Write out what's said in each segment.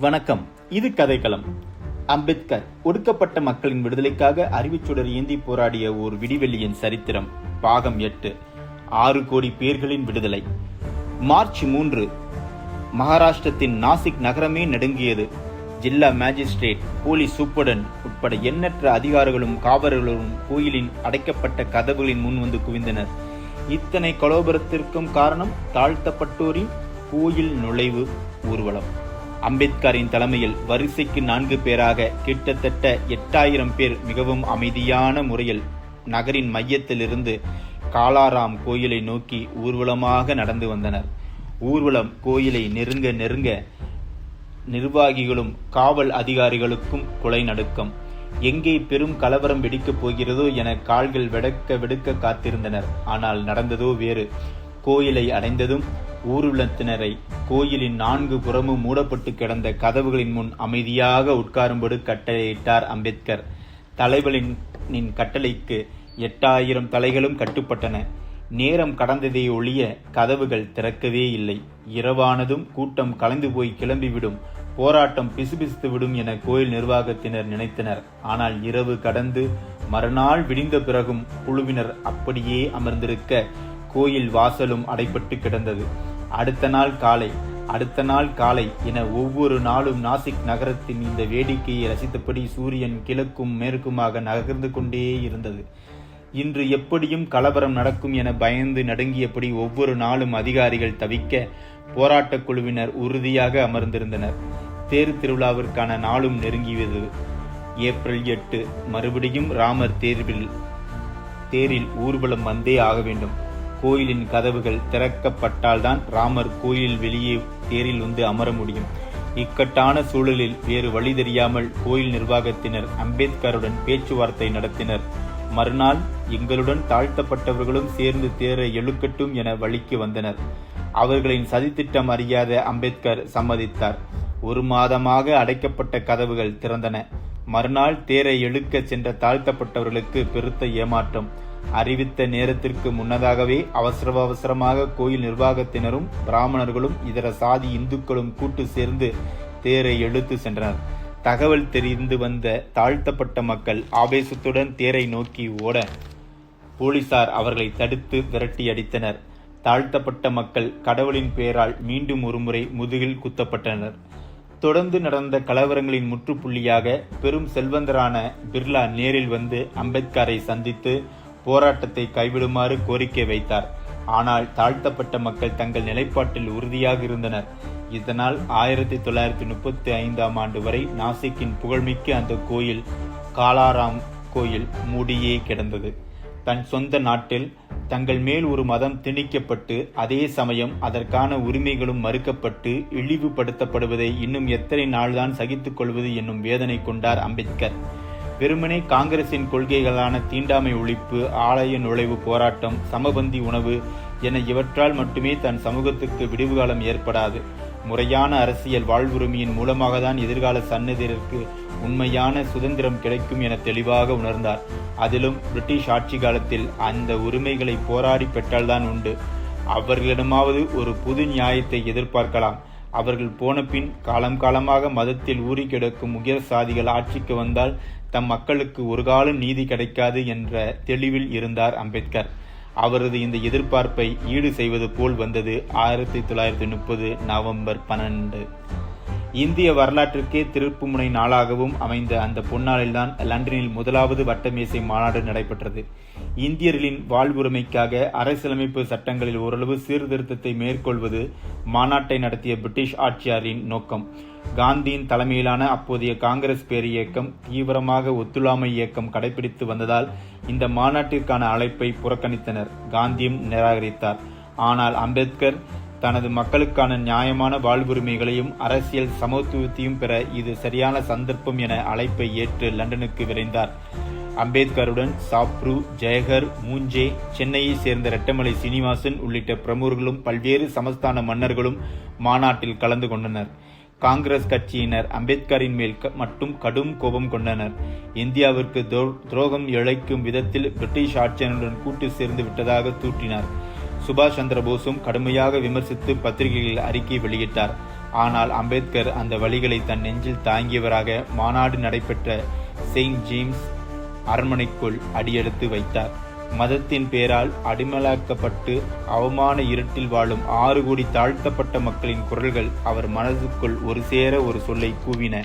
வணக்கம். இது கதைக்களம். அம்பேத்கர் ஒடுக்கப்பட்ட மக்களின் விடுதலைக்காக அறிவுச்சுடர் ஏந்தி போராடிய ஒரு விடிவெளியின் சரித்திரம் பாகம் எட்டு ஆறு கோடி பேர்களின் விடுதலை. மார்ச் மூன்று மகாராஷ்டிரத்தின் நாசிக் நகரமே நடுங்கியது. ஜில்லா மேஜிஸ்ட்ரேட் போலீஸ் சூப்பர்டன் உட்பட எண்ணற்ற அதிகாரிகளும் காவலர்களும் கோயிலின் அடைக்கப்பட்ட கதவுகளின் முன் வந்து குவிந்தனர். இத்தனை கலோபரத்திற்கும் காரணம் தாழ்த்தப்பட்டோரின் கோயில் நுழைவு ஊர்வலம். அம்பேத்கரின் தலைமையில் வரிசைக்கு நான்கு பேராக கிட்டத்தட்ட எட்டாயிரம் பேர் மிகவும் அமைதியான முறையில் நகரின் மையத்திலிருந்து காலாராம் கோயிலை நோக்கி ஊர்வலமாக நடந்து வந்தனர். ஊர்வலம் கோயிலை நெருங்க நெருங்க நிர்வாகிகளும் காவல் அதிகாரிகளுக்கும் கொலை நடுக்கம். எங்கே பெரும் கலவரம் வெடிக்கப் போகிறதோ என கால்கள் வெடக்க வெடுக்க காத்திருந்தனர். ஆனால் நடந்ததோ வேறு. கோயிலை அடைந்ததும் ஊர்வலத்தினரை கோயிலின் நான்கு புறமும் மூடப்பட்டு கிடந்த கதவுகளின் முன் அமைதியாக உட்காரும்படி கட்டளையிட்டார் அம்பேத்கர். தலைவனின் கட்டளைக்கு எட்டாயிரம் தலைகளும் கட்டுப்பட்டன. நேரம் கடந்ததை ஒழிய கதவுகள் திறக்கவே இல்லை. இரவானதும் கூட்டம் கலைந்து போய் கிளம்பிவிடும். போராட்டம் பிசுபிசுத்து விடும் என கோயில் நிர்வாகத்தினர் நினைத்தனர். ஆனால் இரவு கடந்து மறுநாள் விடிந்த பிறகும் குழுவினர் அப்படியே அமர்ந்திருக்க கோயில் வாசலும் அடைபட்டு கிடந்தது. அடுத்த நாள் காலை அடுத்த நாள் காலை என ஒவ்வொரு நாளும் நாசிக் நகரத்தின் இந்த வேடிக்கையை ரசித்தபடி சூரியன் கிழக்கும் மேற்குமாக நகர்ந்து கொண்டே இருந்தது. இன்று எப்படியும் கலவரம் நடக்கும் என பயந்து நடுங்கியபடி ஒவ்வொரு நாளும் அதிகாரிகள் தவிக்க போராட்டக் குழுவினர் உறுதியாக அமர்ந்திருந்தனர். தேர் திருவிழாவிற்கான நாளும் நெருங்கியது. ஏப்ரல் எட்டு மறுபடியும் ராமர் தேர்வில் தேரில் ஊர்வலம் வந்தே ஆக வேண்டும். கோயிலின் கதவுகள் திறக்கப்பட்டால்தான் ராமர் கோயில் வெளியே தேரில் வந்து அமர முடியும். இக்கட்டான சூழலில் வேறு வழி தெரியாமல் கோயில் நிர்வாகத்தினர் அம்பேத்கருடன் பேச்சுவார்த்தை நடத்தினர். மறுநாள் எங்களுடன் தாழ்த்தப்பட்டவர்களும் சேர்ந்து தேரை எழுக்கட்டும் என வழிக்கு வந்தனர். அவர்களின் சதித்திட்டம் அறியாத அம்பேத்கர் சம்மதித்தார். ஒரு மாதமாக அடைக்கப்பட்ட கதவுகள் திறந்தன. மறுநாள் தேரை எழுக்கச் சென்ற தாழ்த்தப்பட்டவர்களுக்கு பெருத்த ஏமாற்றம். அறிவித்த நேரத்திற்கு முன்னதாகவே அவசர அவசரமாக கோயில் நிர்வாகத்தினரும் பிராமணர்களும் இதர சாதி இந்துக்களும் கூட்டு சேர்ந்து தேரை எழுத்து சென்றனர். தகவல் தெரிந்து வந்த தாழ்த்தப்பட்ட மக்கள் ஆவேசத்துடன் தேரை நோக்கி ஓட போலீசார் அவர்களை தடுத்து விரட்டி அடித்தனர் தாழ்த்தப்பட்ட மக்கள் கடவுளின் பெயரால் மீண்டும் ஒருமுறை முதுகில் குத்தப்பட்டனர். தொடர்ந்து நடந்த கலவரங்களின் முற்றுப்புள்ளியாக பெரும் செல்வந்தரான பிர்லா நேரில் வந்து அம்பேத்கரை சந்தித்து போராட்டத்தை கைவிடுமாறு கோரிக்கை வைத்தார். ஆனால் தாழ்த்தப்பட்ட மக்கள் தங்கள் நிலைப்பாட்டில் உறுதியாக இருந்தனர். இதனால் ஆயிரத்தி தொள்ளாயிரத்தி முப்பத்தி ஐந்தாம் ஆண்டு வரை நாசிக்கின் புகழ்மிக்க அந்த கோயில் காலாராம் கோயில் மூடியே கிடந்தது. தன் சொந்த நாட்டில் தங்கள் மேல் ஒரு மதம் திணிக்கப்பட்டு அதே சமயம் அதற்கான உரிமைகளும் மறுக்கப்பட்டு இழிவுபடுத்தப்படுவதை இன்னும் எத்தனை நாள்தான் சகித்துக் கொள்வது என்னும் வேதனை கொண்டார் அம்பேத்கர். வெறுமனே காங்கிரசின் கொள்கைகளான தீண்டாமை ஒழிப்பு ஆலய நுழைவு போராட்டம் சமபந்தி உணவு என இவற்றால் மட்டுமே தன் சமூகத்துக்கு விடிவுகாலம் ஏற்படாது. முறையான அரசியல் வாழ்வுரிமையின் மூலமாக தான் எதிர்கால சன்னதியருக்கு உண்மையான சுதந்திரம் கிடைக்கும் என தெளிவாக உணர்ந்தார். அதிலும் பிரிட்டிஷ் ஆட்சி காலத்தில் அந்த உரிமைகளை போராடி பெற்றால்தான் உண்டு. அவர்களிடமாவது ஒரு புது நியாயத்தை எதிர்பார்க்கலாம். அவர்கள் போன பின் காலம் காலமாக மதத்தில் ஊறி கிடக்கும் உயர் சாதிகள் ஆட்சிக்கு வந்தால் தம் மக்களுக்கு ஒரு காலம் நீதி கிடைக்காது என்ற தெளிவில் இருந்தார் அம்பேத்கர். அவரது இந்த எதிர்பார்ப்பை ஈடு செய்வது போல் வந்தது ஆயிரத்தி தொள்ளாயிரத்தி முப்பது நவம்பர் பன்னெண்டு. இந்திய வரலாற்றுக்கே திருப்புமுனை நாளாகவும் அமைந்த அந்த பொன்னாளில்தான் லண்டனில் முதலாவது வட்டமேசை மாநாடு நடைபெற்றது. இந்தியர்களின் வாழ்வுரிமைக்காக அரசியலமைப்பு சட்டங்களில் ஓரளவு சீர்திருத்தத்தை மேற்கொள்வது மாநாட்டை நடத்திய பிரிட்டிஷ் ஆட்சியாரின் நோக்கம். காந்தியின் தலைமையிலான அப்போதைய காங்கிரஸ் பேர் இயக்கம் தீவிரமாக ஒத்துழைமை இயக்கம் கடைபிடித்து வந்ததால் இந்த மாநாட்டிற்கான அழைப்பை புறக்கணித்தனர். காந்தியும் நிராகரித்தார். ஆனால் அம்பேத்கர் தனது மக்களுக்கான நியாயமான வாழ்வுரிமைகளையும் அரசியல் சமத்துவத்தையும் பெற இது சரியான சந்தர்ப்பம் என அழைப்பை ஏற்று லண்டனுக்கு விரைந்தார். அம்பேத்கருடன் சாப்ரு ஜெயகர் மூஞ்சே சென்னையை சேர்ந்த ரெட்டமலை சீனிவாசன் உள்ளிட்ட பிரமுகர்களும் பல்வேறு சமஸ்தான மன்னர்களும் மாநாட்டில் கலந்து கொண்டனர். காங்கிரஸ் கட்சியினர் அம்பேத்கரின் மேல் மட்டும் கடும் கோபம் கொண்டனர். இந்தியாவிற்கு துரோகம் இழைக்கும் விதத்தில் பிரிட்டிஷ் ஆட்சியருடன் கூட்டு சேர்ந்து விட்டதாக தூற்றினார். சுபாஷ் சந்திர போஸும் கடுமையாக விமர்சித்து பத்திரிகைகளில் அறிக்கை வெளியிட்டார். ஆனால் அம்பேத்கர் அந்த வழிகளை தன் நெஞ்சில் தாங்கியவராக மாநாடு நடைபெற்ற செயின்ட் ஜேம்ஸ் அரண்மனைக்குள் அடியெடுத்து வைத்தார். மதத்தின் பேரால் அடிமலாக்கப்பட்டு அவமான இருட்டில் வாழும் ஆறு கோடி தாழ்த்தப்பட்ட மக்களின் குரல்கள் அவர் மனதுக்குள் ஒரு சேர ஒரு சொல்லை கூவின.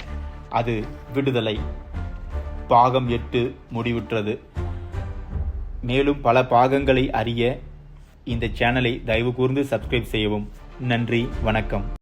அது விடுதலை. பாகம் எட்டு முடிவுற்றது. மேலும் பல பாகங்களை அறிய இந்த சேனலை தயவு கூர்ந்து சப்ஸ்கிரைப் செய்யவும். நன்றி வணக்கம்.